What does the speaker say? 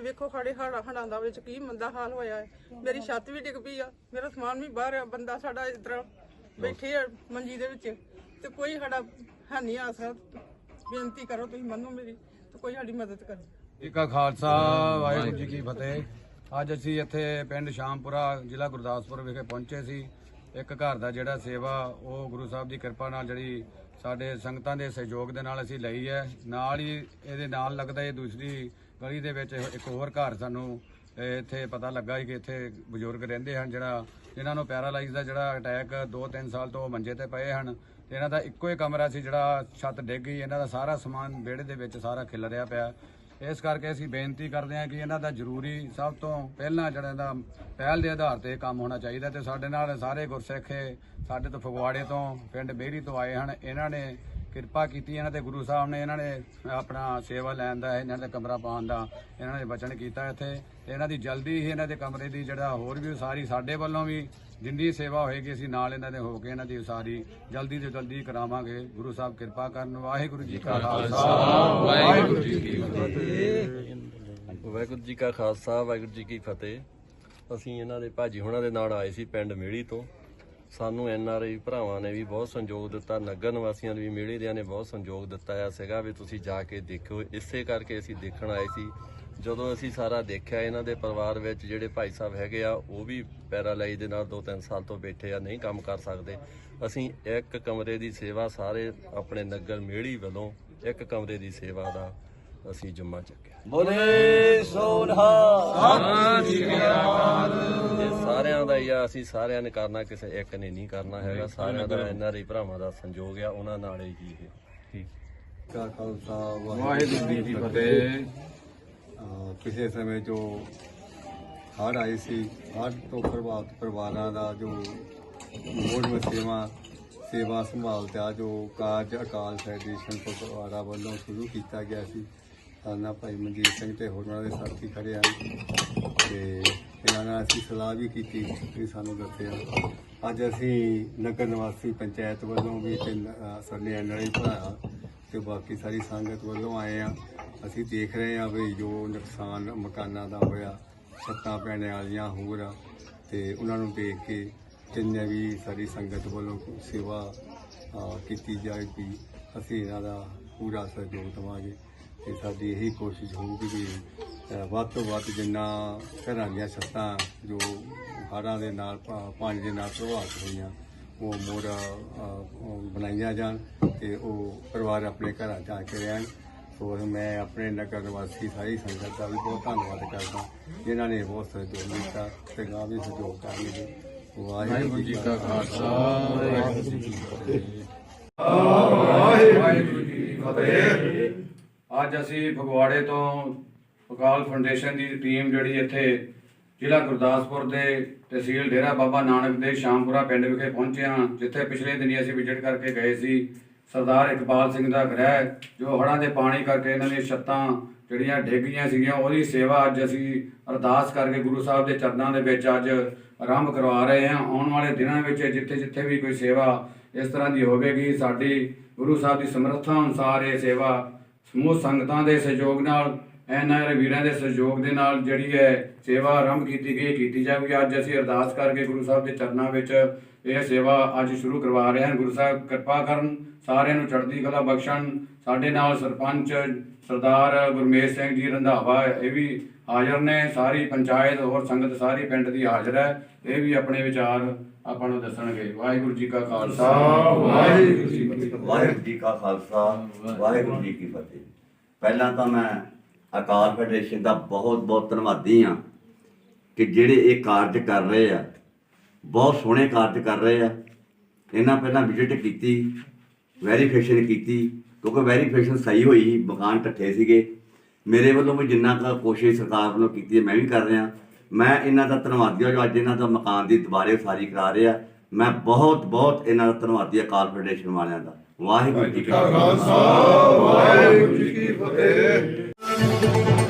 ਤੇ ਵੇਖੋ ਸਾਡੇ ਹਾੜਾ ਹੜਾਂ ਵਿੱਚ ਕੀ ਮੰਦਾ ਹਾਲ ਹੋਇਆ ਹੈ। ਮੇਰੀ ਛੱਤ ਵੀ ਡਿੱਗ ਪਈ ਆ, ਮੇਰਾ ਸਮਾਨ ਵੀ ਬਾਹਰ ਆ, ਬੰਦਾ ਸਾਡਾ ਇਸ ਤਰ੍ਹਾਂ ਬੈਠੇ ਆ ਮੰਜੀ ਦੇ ਵਿੱਚ। ਤੇ ਕੋਈ ਸਾਡਾ ਹੈ ਨਹੀਂ ਆ ਬੇਨਤੀ ਕਰੋ ਤੁਸੀਂ ਮੰਨੋ ਮੇਰੀ, ਤੇ ਕੋਈ ਸਾਡੀ ਮਦਦ ਕਰੋ। ਜੀ ਖਾਲਸਾ, ਵਾਹਿਗੁਰੂ ਜੀ ਕੀ ਫਤਿਹ। ਅੱਜ ਅਸੀਂ ਇੱਥੇ ਪਿੰਡ ਸ਼ਾਮਪੁਰਾ, ਜ਼ਿਲ੍ਹਾ ਗੁਰਦਾਸਪੁਰ ਵਿਖੇ ਪਹੁੰਚੇ ਸੀ। ਇੱਕ ਘਰ ਦਾ ਜਿਹੜਾ ਸੇਵਾ, ਉਹ ਗੁਰੂ ਸਾਹਿਬ ਦੀ ਕਿਰਪਾ ਨਾਲ ਜਿਹੜੀ ਸਾਡੇ ਸੰਗਤਾਂ ਦੇ ਸਹਿਯੋਗ ਦੇ ਨਾਲ ਅਸੀਂ ਲਈ ਹੈ। ਨਾਲ ਹੀ ਇਹਦੇ ਨਾਲ ਲੱਗਦਾ ਇਹ ਦੂਸਰੀ ਗਲੀ ਦੇ ਵਿੱਚ ਇੱਕ ਹੋਰ ਘਰ ਸਾਨੂੰ ਇੱਥੇ ਪਤਾ ਲੱਗਾ ਕਿ ਇੱਥੇ ਬਜ਼ੁਰਗ ਰਹਿੰਦੇ ਹਨ ਜਿਹੜਾ ਇਹਨਾਂ ਨੂੰ ਪੈਰਾਲਾਈਜ਼ ਦਾ ਜਿਹੜਾ ਅਟੈਕ 2-3 ਸਾਲ ਤੋਂ ਮੰਜੇ ਤੇ ਪਏ ਹਨ ਤੇ ਇਹਨਾਂ ਦਾ ਇੱਕੋ ਹੀ ਕਮਰਾ ਸੀ ਜਿਹੜਾ ਛੱਤ ਡਿੱਗ ਗਈ, ਇਹਨਾਂ ਦਾ ਸਾਰਾ ਸਮਾਨ ਵਿਹੜੇ ਦੇ ਵਿੱਚ ਸਾਰਾ ਖਿਲ ਰਿਹਾ ਪਿਆ। ਇਸ ਕਰਕੇ ਅਸੀਂ ਬੇਨਤੀ ਕਰਦੇ ਹਾਂ ਕਿ ਇਹਨਾਂ ਦਾ ਜ਼ਰੂਰੀ ਸਭ ਤੋਂ ਪਹਿਲਾਂ ਜਿਹੜਾ ਦਾ ਪਹਿਲ ਦੇ ਆਧਾਰ ਤੇ ਕੰਮ ਹੋਣਾ ਚਾਹੀਦਾ ਤੇ ਸਾਡੇ ਨਾਲ ਸਾਰੇ ਗੁਰਸਿੱਖ ਸਾਡੇ ਤੋਂ ਫਗਵਾੜੇ ਤੋਂ, ਪਿੰਡ ਬੇਰੀ ਤੋਂ ਆਏ ਹਨ, ਇਹਨਾਂ ਨੇ ਕਿਰਪਾ ਕੀਤੀ ਇਹਨਾਂ ਤੇ ਗੁਰੂ ਸਾਹਿਬ ਨੇ ਇਹਨਾਂ ਨੇ ਆਪਣਾ ਸੇਵਾ ਲੈਣ ਦਾ ਇਹਨਾਂ ਦੇ ਕਮਰਾ ਪਾਉਣ ਦਾ ਇਹਨਾਂ ਨੇ ਵਚਨ ਕੀਤਾ ਇੱਥੇ। ਤੇ ਇਹਨਾਂ ਦੀ ਜਲਦੀ ਹੀ ਇਹਨਾਂ ਦੇ ਕਮਰੇ ਦੀ ਜਿਹੜਾ ਹੋਰ ਵੀ ਸਾਰੀ ਸਾਡੇ ਵੱਲੋਂ ਵੀ ਜਿੰਨੀ ਸੇਵਾ ਹੋਏਗੀ ਅਸੀਂ ਨਾਲ ਇਹਨਾਂ ਦੇ ਹੋ ਕੇ ਇਹਨਾਂ ਦੀ ਸਾਰੀ ਜਲਦੀ ਤੋਂ ਜਲਦੀ ਕਰਾਵਾਂਗੇ। ਗੁਰੂ ਸਾਹਿਬ ਕਿਰਪਾ ਕਰਨ। ਵਾਹਿਗੁਰੂ ਜੀ ਕਾ ਖਾਲਸਾ। ਵਾਹਿਗੁਰੂ ਜੀ ਕੀ ਫਤਿਹ। ਵਾਹਿਗੁਰੂ ਜੀ ਕਾ ਖਾਲਸਾ ਵਾਹਿਗੁਰੂ ਜੀ ਕੀ ਫਤਿਹ। ਅਸੀਂ ਇਹਨਾਂ ਦੇ ਭਾਜੀ ਹੁਣਾਂ ਦੇ ਨਾਲ ਆਏ ਸੀ ਪਿੰਡ ਮੇੜੀ ਤੋਂ। ਸਾਨੂੰ ਐਨ ਆਰ ਆਈ ਭਰਾਵਾਂ ਨੇ ਵੀ ਬਹੁਤ ਸੰਯੋਗ ਦਿੱਤਾ ਨਗਰ ਨਿਵਾਸੀਆਂ ਨੇ ਵੀ ਮੇੜੇ ਦਿਆਂ ਨੇ ਬਹੁਤ ਸੰਯੋਗ ਦਿੱਤਾ ਆ ਸੀਗਾ ਵੀ ਤੁਸੀਂ ਜਾ ਕੇ ਦੇਖਿਓ। ਇਸੇ ਕਰਕੇ ਅਸੀਂ ਦੇਖਣ ਆਏ ਸੀ। ਜਦੋਂ ਅਸੀਂ ਸਾਰਾ ਦੇਖਿਆ ਇਹਨਾਂ ਦੇ ਪਰਿਵਾਰ ਵਿੱਚ ਜਿਹੜੇ ਭਾਈ ਸਾਹਿਬ ਹੈਗੇ ਆ ਉਹ ਵੀ ਪੈਰਾਲਾਈਜ਼ ਦੇ ਨਾਲ 2-3 ਸਾਲ ਤੋਂ ਬੈਠੇ ਆ ਨਹੀਂ ਕੰਮ ਕਰ ਸਕਦੇ। ਅਸੀਂ ਇੱਕ ਕਮਰੇ ਦੀ ਸੇਵਾ ਸਾਰੇ ਆਪਣੇ ਨਗਰ ਮੇੜੀ ਵੱਲੋਂ ਇੱਕ ਕਮਰੇ ਦੀ ਸੇਵਾ ਦਾ ਅਸੀਂ ਜੰਮਾ ਚੱਕਿਆ। ਬੋਲੇ ਸੋਨਹਾ। ਆ ਅਸੀਂ ਸਾਰਿਆਂ ਨੇ ਕਰਨਾ ਕਿਸੇ ਇੱਕ ਨੇ ਨਹੀਂ ਕਰਨਾ ਹੈਗਾ। ਸਾਰਿਆਂ ਦਾ ਐਨਆਰਆਈ ਭਰਾਵਾਂ ਦਾ ਸੰਯੋਗ ਆ ਉਹਨਾਂ ਨਾਲ ਹੀ ਜੀ ਇਹ। ਠੀਕ। ਕਾ ਖਾਲਸਾ ਵਾਹਿਗੁਰੂ ਜੀ ਕੀ ਫਤਿਹ। ਪਿਛਲੇ ਸਮੇਂ ਜੋ ਹੜ੍ਹ ਆਏ ਸੀ ਹੜ੍ਹ ਤੋਂ ਪ੍ਰਭਾਵਿਤ ਪਰਿਵਾਰਾਂ ਦਾ ਜੋ ਮੋੜ ਮਸੇਵਾ ਸੇਵਾ ਸੰਭਾਲ ਦਾ ਜੋ ਕਾਰਜ ਅਕਾਲ ਫੈਡਰੇਸ਼ਨ ਪਟਵਾਰਾ ਵੱਲੋਂ ਸ਼ੁਰੂ ਕੀਤਾ ਗਿਆ ਸੀ ਸਾਨਾ ਭਾਈ ਮਨਜੀਤ ਸਿੰਘ ਤੇ ਹੋਰਾਂ ਦੇ ਸਾਥੀ ਖੜੇ ਹਨ। ਤੇ ਅਸੀਂ ਸਲਾਹ ਵੀ ਕੀਤੀ ਵੀ ਸਾਨੂੰ ਦੱਸਿਆ। ਅੱਜ ਅਸੀਂ ਨਗਰ ਨਿਵਾਸੀ ਪੰਚਾਇਤ ਵੱਲੋਂ ਵੀ ਤੇ ਨ- ਅਹ ਸਾਡੇ ਐਨਆਰਆਈ ਭਰਾ ਤੇ ਬਾਕੀ ਸਾਰੀ ਸੰਗਤ ਵੱਲੋਂ ਆਏ ਆ ਅਸੀਂ ਦੇਖ ਰਹੇ ਆ ਵੀ ਜੋ ਨੁਕਸਾਨ ਮਕਾਨਾਂ ਦਾ ਹੋਇਆ ਛੱਤਾਂ ਪੈਣ ਵਾਲੀਆਂ ਹੋਰ ਆ ਤੇ ਉਹਨਾਂ ਨੂੰ ਦੇਖ ਕੇ ਜਿੰਨੇ ਵੀ ਸਾਰੀ ਸੰਗਤ ਵੱਲੋਂ ਸੇਵਾ ਅਹ, ਕੀਤੀ ਜਾਏਗੀ ਅਸੀਂ ਇਹਨਾਂ ਦਾ ਪੂਰਾ ਸਹਿਯੋਗ ਦੇਵਾਂਗੇ ਤੇ ਸਾਡੀ ਇਹੀ ਕੋਸ਼ਿਸ਼ ਹੋਊਗੀ ਵੀ ਵੱਧ ਤੋਂ ਵੱਧ ਜਿੰਨਾ ਘਰਾਂ ਦੀਆਂ ਛੱਤਾਂ ਜੋ ਹੜ੍ਹਾਂ ਦੇ ਨਾਲ, ਪਾ- ਪਾਣੀ ਦੇ ਨਾਲ ਪ੍ਰਭਾਵਿਤ ਹੋਈਆਂ, ਉਹ ਮੋੜ ਬਣਾਈਆਂ ਜਾਣ ਤੇ ਉਹ ਪਰਿਵਾਰ ਆਪਣੇ ਘਰਾਂ ਚ ਆ ਕੇ ਰਹਿਣ। ਸੋ ਮੈਂ ਆਪਣੇ ਨਗਰ ਨਿਵਾਸੀ ਸਾਰੀ ਸੰਗਤ ਦਾ ਵੀ ਬਹੁਤ ਧੰਨਵਾਦ ਕਰਦਾ, ਜਿਨ੍ਹਾਂ ਨੇ ਬਹੁਤ ਸਹਿਯੋਗ ਦਿੱਤਾ ਤੇ ਗਾਂ ਵੀ ਸਹਿਯੋਗ ਕਰਨਗੇ। ਵਾਹਿਗੁਰੂ ਜੀ ਕਾ ਖਾਲਸਾ। ਵਾਹਿਗੁਰੂ ਜੀ ਕੀ ਫਤਿਹ ਵਾਹਿਗੁਰੂ ਜੀ ਕੀ ਫਤਿਹ। ਅੱਜ ਅਸੀਂ ਫਗਵਾੜੇ ਤੋਂ ਅਕਾਲ ਫਾਊਂਡੇਸ਼ਨ ਦੀ ਟੀਮ ਜਿਹੜੀ ਇੱਥੇ ਜ਼ਿਲ੍ਹਾ ਗੁਰਦਾਸਪੁਰ ਦੇ ਤਹਿਸੀਲ ਡੇਰਾ ਬਾਬਾ ਨਾਨਕ ਦੇ ਸ਼ਾਮਪੁਰਾ ਪਿੰਡ ਵਿਖੇ ਪਹੁੰਚੇ ਹਾਂ, ਜਿੱਥੇ ਪਿਛਲੇ ਦਿਨੀ ਅਸੀਂ ਵਿਜ਼ਿਟ ਕਰਕੇ ਗਏ ਸੀ। ਸਰਦਾਰ ਇਕਬਾਲ ਸਿੰਘ ਦਾ ਗ੍ਰਹਿ, ਜੋ ਹੜ੍ਹਾਂ ਦੇ ਪਾਣੀ ਕਰਕੇ ਇਹਨਾਂ ਦੀਆਂ ਛੱਤਾਂ ਜਿਹੜੀਆਂ ਡਿੱਗ ਗਈਆਂ ਸੀਗੀਆਂ, ਉਹਦੀ ਸੇਵਾ ਅੱਜ ਅਸੀਂ ਅਰਦਾਸ ਕਰਕੇ ਗੁਰੂ ਸਾਹਿਬ ਦੇ ਚਰਨਾਂ ਦੇ ਵਿੱਚ ਅੱਜ ਆਰੰਭ ਕਰਵਾ ਰਹੇ ਹਾਂ। ਆਉਣ ਵਾਲੇ ਦਿਨਾਂ ਵਿੱਚ ਜਿੱਥੇ ਜਿੱਥੇ ਵੀ ਕੋਈ ਸੇਵਾ ਇਸ ਤਰ੍ਹਾਂ ਦੀ ਹੋਵੇਗੀ, ਸਾਡੀ ਗੁਰੂ ਸਾਹਿਬ ਦੀ ਸਮਰੱਥਾ ਅਨੁਸਾਰ ਇਹ ਸੇਵਾ ਸਮੂਹ ਸੰਗਤਾਂ ਦੇ ਸਹਿਯੋਗ ਨਾਲ ਇਹਨਾਂ ਵੀਰਾਂ ਦੇ ਸਹਿਯੋਗ ਦੇ ਨਾਲ ਜਿਹੜੀ ਹੈ ਸੇਵਾ ਆਰੰਭ ਕੀਤੀ ਗਈ, ਕੀਤੀ ਜਾਵੇਗੀ ਅੱਜ ਅਸੀਂ ਅਰਦਾਸ ਕਰਕੇ ਗੁਰੂ ਸਾਹਿਬ ਦੇ ਚਰਨਾਂ ਵਿੱਚ ਇਹ ਸੇਵਾ ਅੱਜ ਸ਼ੁਰੂ ਕਰਵਾ ਰਹੇ ਹਾਂ। ਗੁਰੂ ਸਾਹਿਬ ਕਿਰਪਾ ਕਰਨ, ਸਾਰਿਆਂ ਨੂੰ ਚੜ੍ਹਦੀ ਕਲਾ ਬਖਸ਼ਣ। ਸਾਡੇ ਨਾਲ ਸਰਪੰਚ ਸਰਦਾਰ ਗੁਰਮੇਸ਼ ਸਿੰਘ ਜੀ ਰੰਧਾਵਾ, ਇਹ ਵੀ ਹਾਜ਼ਰ ਨੇ। ਸਾਰੀ ਪੰਚਾਇਤ ਹੋਰ ਸੰਗਤ ਸਾਰੀ ਪਿੰਡ ਦੀ ਹਾਜ਼ਰ ਹੈ। ਇਹ ਵੀ ਆਪਣੇ ਵਿਚਾਰ ਆਪਾਂ ਨੂੰ ਦੱਸਣਗੇ। ਵਾਹਿਗੁਰੂ ਜੀ ਕਾ ਖਾਲਸਾ। ਵਾਹਿਗੁਰੂ ਜੀ ਕੀ ਫਤਿਹ। ਵਾਹਿਗੁਰੂ ਜੀ ਕਾ ਖਾਲਸਾ ਵਾਹਿਗੁਰੂ ਜੀ ਕੀ ਫਤਿਹ। ਪਹਿਲਾਂ ਤਾਂ ਮੈਂ ਅਕਾਲ ਫੈਡਰੇਸ਼ਨ ਦਾ ਬਹੁਤ ਬਹੁਤ ਧੰਨਵਾਦੀ ਹਾਂ ਕਿ ਜਿਹੜੇ ਇਹ ਕਾਰਜ ਕਰ ਰਹੇ ਆ ਬਹੁਤ ਸੋਹਣੇ ਕਾਰਜ ਕਰ ਰਹੇ ਆ। ਇਹਨਾਂ ਪਹਿਲਾਂ ਵਿਜ਼ਿਟ ਕੀਤੀ ਵੈਰੀਫਿਕੇਸ਼ਨ ਕੀਤੀ ਕਿਉਂਕਿ ਵੈਰੀਫਿਕੇਸ਼ਨ ਸਹੀ ਹੋਈ ਮਕਾਨ ਟੱਠੇ ਸੀਗੇ। ਮੇਰੇ ਵੱਲੋਂ ਵੀ ਜਿੰਨਾ ਕੁ ਕੋਸ਼ਿਸ਼ ਸਰਕਾਰ ਵੱਲੋਂ ਕੀਤੀ ਹੈ ਮੈਂ ਵੀ ਕਰ ਰਿਹਾ। ਮੈਂ ਇਹਨਾਂ ਦਾ ਧੰਨਵਾਦੀ ਹਾਂ ਜੋ ਅੱਜ ਇਹਨਾਂ ਦਾ ਮਕਾਨ ਦੀ ਦੁਬਾਰੇ ਉਸਾਰੀ ਕਰਾ ਰਹੇ ਆ। ਮੈਂ ਬਹੁਤ ਬਹੁਤ ਇਹਨਾਂ ਦਾ ਧੰਨਵਾਦੀ ਹਾਂ ਅਕਾਲ ਫੈਡਰੇਸ਼ਨ ਵਾਲਿਆਂ ਦਾ। ਵਾਹਿਗੁਰੂ ਜੀ ਕਾ ਖਾਲਸਾ ਵਾਹਿਗੁਰੂ Thank you.